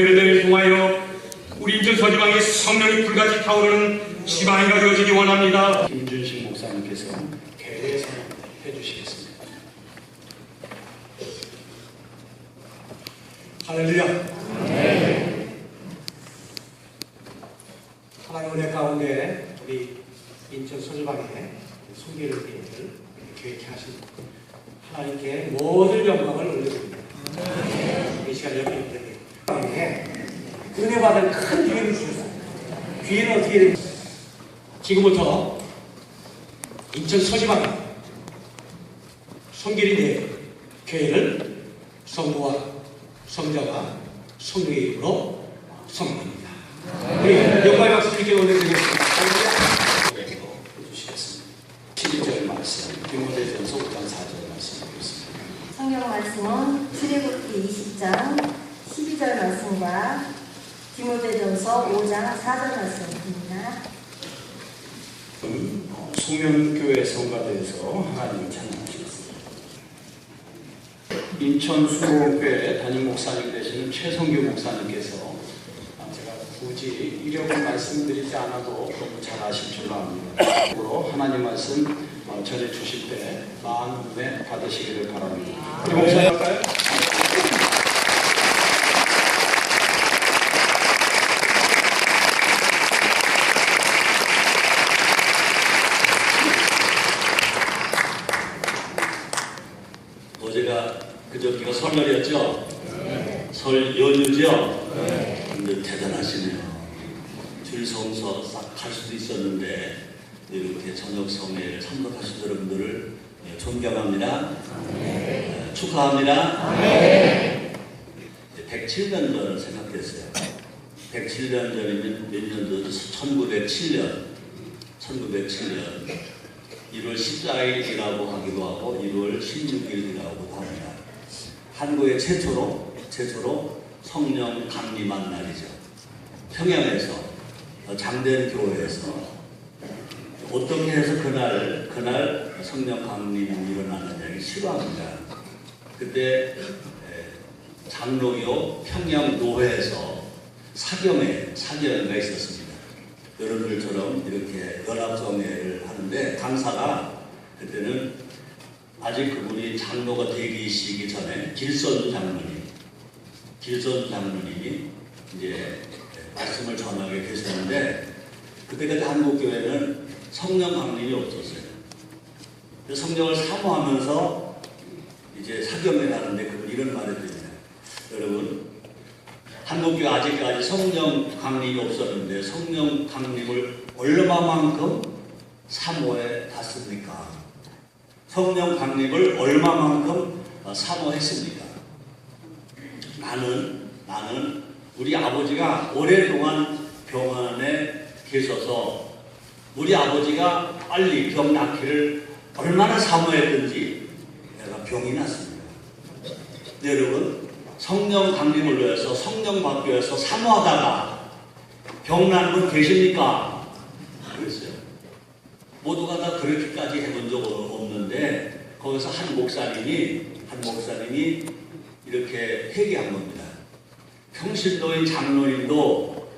성교회를 통하여 우리 인천 서지방의 성령이 불같이 타오르는 지방이가 되어지기 원합니다. 김준식 목사님께서 개회 선언해 주시겠습니다. 할렐루야. 하나님 은혜 가운데 우리 인천 소주방에 소개를 계획을 계획해 하신 하나님께 모든 영광을 올려드립니다. 이 시간 옆에 있는 은혜 받은 큰 기회를 주셨습니다. 기회는 어떻게 됩니까? 지금부터 인천 서지방에 성길인의 교회를 성부와 성자와 성령의 이름으로 성립합니다. 우리 영광의 박수 드리게 올려드리겠습니다. 해주시겠습니다. 12절 말씀, 디모데전서 5장 4절 말씀 드리겠습니다. 성경 말씀은 출애굽기 20장 12절 말씀과 디모데전서 5장 4절 말씀입니다. 어, 송년교회 성가대에서 하나님을 찬양하시겠습니다. 인천 수목교회 담임 목사님 되시는 최성규 목사님께서 아, 제가 굳이 이력을 말씀드리지 않아도 너무 잘 아실 줄로 압니다. 으로 하나님 말씀 어, 전해 주실 때 마음에 받으시기를 바랍니다. 우리 목사님 할까요? 어제가 그저께가 설날이었죠? 설 연휴죠? 근데 대단하시네요. 줄성서 싹 갈 수도 있었는데 이렇게 저녁 성회에 참석하신 여러분들을 예, 존경합니다. 예, 축하합니다. 107년 전을 생각했어요. 107년 전이면 몇 년도 1907년 1907년 1월 14일이라고 하기도 하고 1월 16일이라고도 합니다. 한국의 최초로 최초로 성령 강림한 날이죠. 평양에서 어, 장대현 교회에서 어떻게 해서 그날 그날 성령 강림이 일어나느냐를 실화입니다. 그때 에, 장로교 평양 노회에서 사경회 사경회가 있었습니다. 여러분들처럼 이렇게 연합성회를 하는데 강사가 그때는 아직 그분이 장로가 되기시기 전에 길선주 장로님, 길선주 장로님이 이제 말씀을 전하게 계셨는데 그때까지 한국 교회는 성령 강림이 없었어요. 성령을 사모하면서 이제 사경을 하는데 그분 이런 말을 드립니다. 여러분 한국교회 아직까지 성령 강림이 없었는데 성령 강림을 얼마만큼 사모해 탔습니까? 성령 강림을 얼마만큼 어, 사모했습니까? 나는 나는 우리 아버지가 오랫동안 병원에 계셔서 우리 아버지가 빨리 병 낫기를 얼마나 사모했든지 내가 병이 났습니다. 네, 여러분 성령 강림을 위해서 성령 받기 위해서 사모하다가 병 난 분 계십니까? 모두가 다 그렇게까지 해본 적 없는데 거기서 한 목사님이 한 목사님이 이렇게 회개한 겁니다. 평신도인 장로님도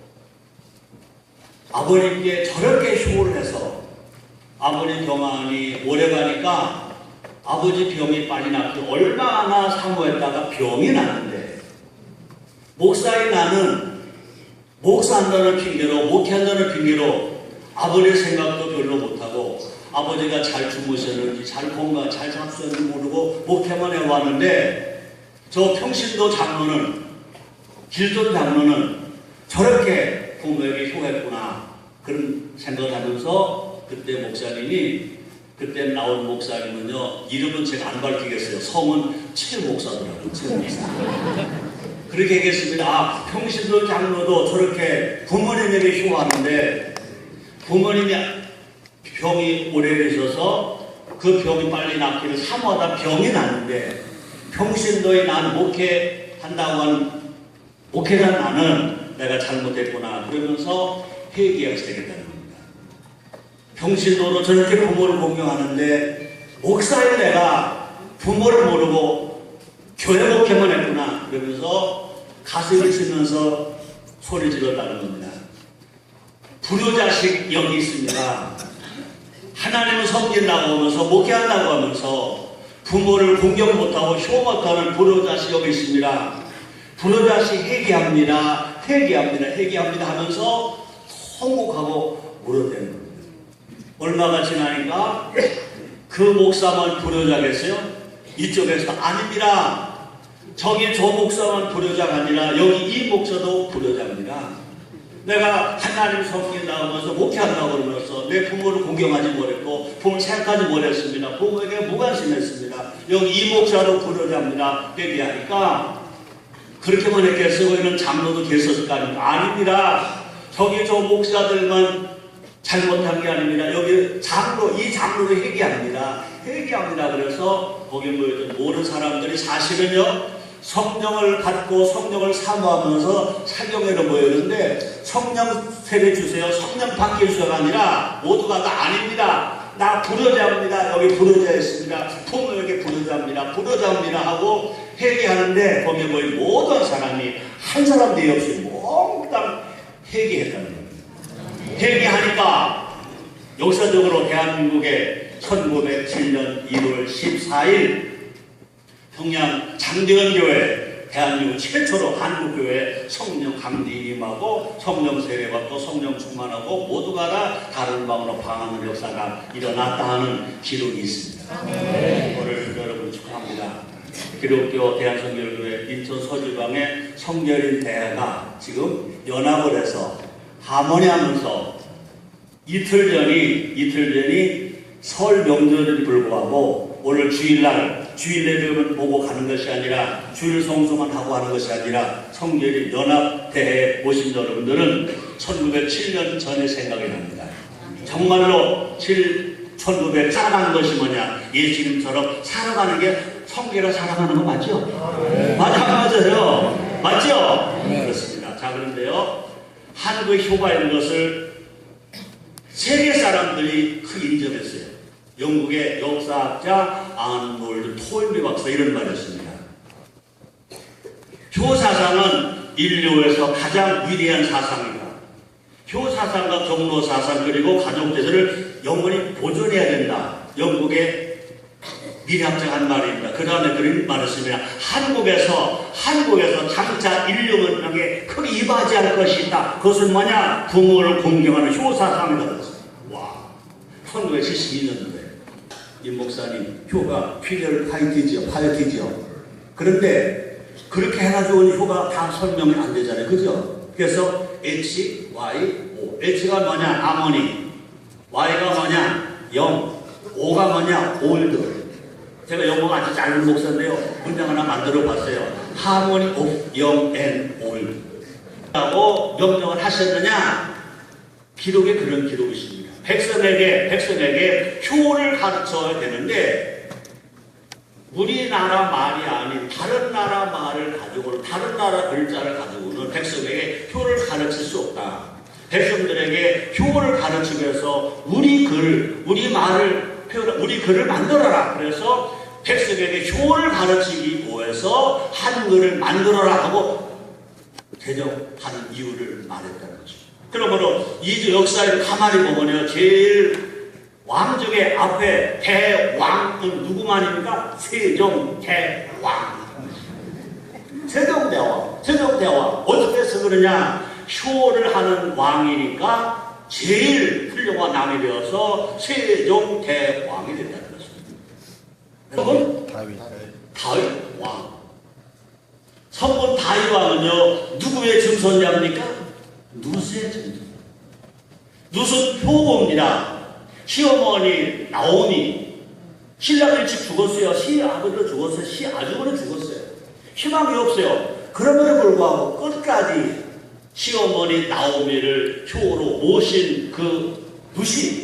아버님께 저렇게 효를 해서 아버님 병환이 오래 가니까 아버지 병이 빨리 낫기 얼마나 사모했다가 병이 나는데 목사인 나는 목사한다는 핑계로 목회한다는 핑계로 아버지 생각도 별로 못하고 아버지가 잘 주무셨는지 잘 건강 잘 잡수는지 모르고 목회만 해왔는데 저 평신도 장로는 길돈 장로는 저렇게 부모에게 효했구나 그런 생각을 하면서 그때 목사님이 그때 나온 목사님은요 이름은 제가 안 밝히겠어요. 성은 최 목사더라고요. 최 목사. 그렇게 얘기했습니다. 아 평신도 장로도 저렇게 부모님에게 효하는데 부모님이 병이 오래 계셔서 그 병이 빨리 낫기를 사모하다 병이 나는데 평신도에 난 목회한다고 하는 목회자 나는 내가 잘못했구나 그러면서 회개하게 되겠다는 겁니다. 평신도로 저렇게 부모를 공경하는데 목사인 내가 부모를 모르고 교회 목회만 했구나 그러면서 가슴을 치면서 소리 질렀다는 겁니다. 불효자식 여기 있습니다. 하나님을 섬긴다고 하면서 목회한다고 하면서 부모를 공경 못하고 효 못하는 불효자식 여기 있습니다. 불효자식 회개합니다. 회개합니다. 회개합니다 하면서 통곡하고 물어대는 겁니다. 얼마가 지나니까 그 목사만 불효자겠어요? 이쪽에서 아닙니다. 저기 저 목사만 불효자가 아니라 여기 이 목사도 불효자입니다. 내가 하나님 섬긴다 하면서 목회한다고 그러면서 내 부모를 공경하지 못했고 부모를 생각하지 못했습니다. 부모에게 무관심했습니다. 여기 이 목사도 불효자입니다. 얘기하니까 그렇게만 했겠어요? 이런 장로도 계셨을 거 아닙니까? 아닙니다. 저기 저 목사들만 잘못한 게 아닙니다. 여기 장로, 이 장로를 회개합니다. 회개합니다. 그래서 거기 모여있던 모든 사람들이 사실은요, 성령을 받고 성령을 사모하면서 사경회로 모였는데 성령 세례 주세요. 성령 받게 주세요가 아니라 모두가 다 아닙니다. 나 불효자입니다. 여기 불효자였습니다. 부모에게 불효자입니다. 불효자입니다. 하고 회개하는데 거기 모인 모든 사람이 한 사람 내 없이 몽땅 회개했다는 겁니다. 회개하니까 역사적으로 대한민국의 1907년 1월 14일 평양 장대원 교회 대한민국 최초로 한국교회 성령 강리 임하고 성령 세례받고 성령 충만하고 모두가 다 다른 방으로 방하는 역사가 일어났다 하는 기록이 있습니다. 오늘 여러분 축하합니다. 기독교 대한성결교회 인천 서지방의 성결인 대회가 지금 연합을 해서 하모니하면서 이틀 전이 이틀 전이 설 명절에 불구하고 오늘 주일날 주일 예배만 보고 가는 것이 아니라 주일 성수만 하고 하는 것이 아니라 성결이 연합대회에 오신 여러분들은 1907년 전의 생각이 납니다. 정말로 7, 1900 살아가는 것이 뭐냐 예수님처럼 살아가는 게 성결을 살아가는 거 맞죠? 맞아 맞아요 맞죠? 그렇습니다. 자 그런데요 한국 효가 있는 것을 세계 사람들이 그 인정했어요. 영국의 역사학자 아놀드 토인비 박사 이런 말이었습니다. 효사상은 인류에서 가장 위대한 사상이다. 효사상과 경로사상 그리고 가족제도를 영원히 보존해야 된다. 영국의 미래학자가 한 말입니다. 그 다음에 그런 말을 씁니다. 한국에서, 한국에서 장차 인류 문명에 크게 이바지할 것이 있다. 그것은 뭐냐? 부모를 공경하는 효사상이다. 그랬습니다. 와. 1972년도에 이 목사님 효가 필열 파이티지요. 파이티지요. 그런데 그렇게 해가지고 효가 다 설명이 안 되잖아요. 그죠? 그래서 H, Y, O. H가 뭐냐? 아모니. Y가 뭐냐? 영. O가 뭐냐? 올드. 제가 영어가 아주 짧은 목사인데요. 문장 하나 만들어 봤어요. Harmony of Young and Old. 라고 명령을 하셨느냐? 기록에 그런 기록이 있습니다. 백성에게, 백성에게 효를 가르쳐야 되는데, 우리나라 말이 아닌 다른 나라 말을 가지고는, 다른 나라 글자를 가지고는 백성에게 효를 가르칠 수 없다. 백성들에게 효를 가르치기 위해서 우리 글, 우리 말을 표현, 우리 글을 만들어라. 그래서 백성에게 효를 가르치기 위해서 한글을 만들어라 하고 개정하는 이유를 말했다는 거죠. 그러므로 이 역사를 가만히 보면요, 제일 왕 중에 앞에 대왕은 누구만입니까? 세종 대왕. 세종대왕. 세종대왕. 어떻게 해서 그러냐? 효를 하는 왕이니까 제일 훌륭한 왕이 되어서 세종대왕이 된다는 것입니다. 여러분, 다윗 왕. 성분 다윗 왕은요, 누구의 증손자입니까? 누수의 증손. 누수 효고입니다. 시어머니 나오미. 신랑 일찍 죽었어요. 시아버지도 죽었어요. 시아주머니 죽었어요. 희망이 없어요. 그럼에도 불구하고 끝까지 시어머니 나오미를 효로 모신 그 누시